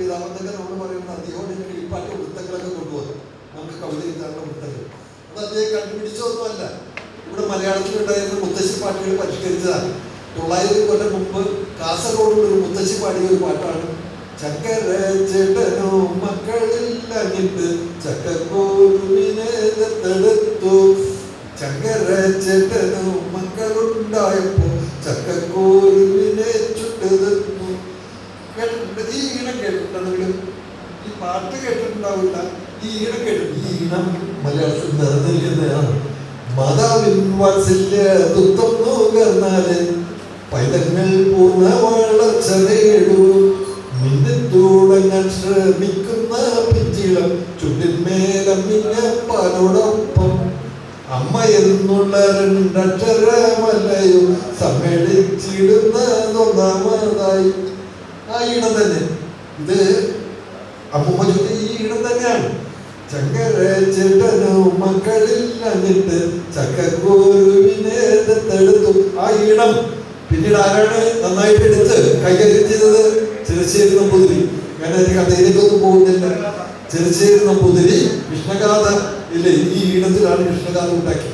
പിതാമന്തൊക്കെ നമ്മൾ പറയുന്ന അദ്ദേഹം പല വൃത്തങ്ങളൊക്കെ കൊണ്ടുപോകും നമുക്ക് കവിത എഴുതാനുള്ള വൃത്തങ്ങൾ. അത് അദ്ദേഹം കണ്ടുപിടിച്ചതൊന്നുമല്ല. ഇവിടെ മലയാളത്തിലുണ്ടായിരുന്ന മുത്തശ്ശി പാട്ടുകൾ പരിഷ്കരിച്ചതാണ്. തൊള്ളായിരം കൊല്ലം മുമ്പ് കാസർഗോഡിൽ ഒരു മുത്തശ്ശി പാടിയ ഒരു പാട്ടാണ്. ചക്കര ചേട്ടനോ മക്കളില്ലങ്ങിട്ട് ചക്കക്കോരുവിനെ ദത്തെടുത്തു. ചക്കര ചേട്ടനോ ഈണം കേട്ടിട്ടുണ്ടെങ്കിലും ഈ പാട്ട് കേട്ടിട്ടുണ്ടാവില്ല. ഈ ഈണം കേട്ടു ഈ ഈണം മലയാളത്തിൽ നിറഞ്ഞിരിക്കുന്നതാണ്. മാതാവിൻ വാത്സല്യ ദുഃഖം നുകർന്നാൽ പൈതങ്ങൾ പൂർണ വളർച്ച നേടൂ. ശ്രമിക്കുന്ന പിച്ചിളം ചുണ്ടിന്മേലമ്മിഞ്ഞ പാലോടൊപ്പം അമ്മ എന്നുള്ള രണ്ടക്ഷരമല്ലയോ സമ്മേളിച്ചിടുന്ന ഒന്നാമതായി ആ ഈണം തന്നെ ഇത് ഈ ഈണം തന്നെയാണ്. ചങ്കര ചേട്ടനോ മക്കളിൽ അന്നിട്ട് ചക്കക്കോരുവിനെ ദത്തെടുത്തു ആ ഈണം പിന്നീട് ആരാണ് നന്നായിട്ട് എടുത്ത് കൈകാര്യം ചെയ്തത്? ചെറുശ്ശേരി നമ്പൂതിരി. ഞാൻ അതിന് കഥയിലേക്കൊന്നും പോകുന്നില്ല. ചെറുശ്ശേരി നമ്പൂതിരി കൃഷ്ണഗാഥ. ഇല്ലേ ഈ ഈണത്തിലാണ് കൃഷ്ണഗാഥ ഉണ്ടാക്കി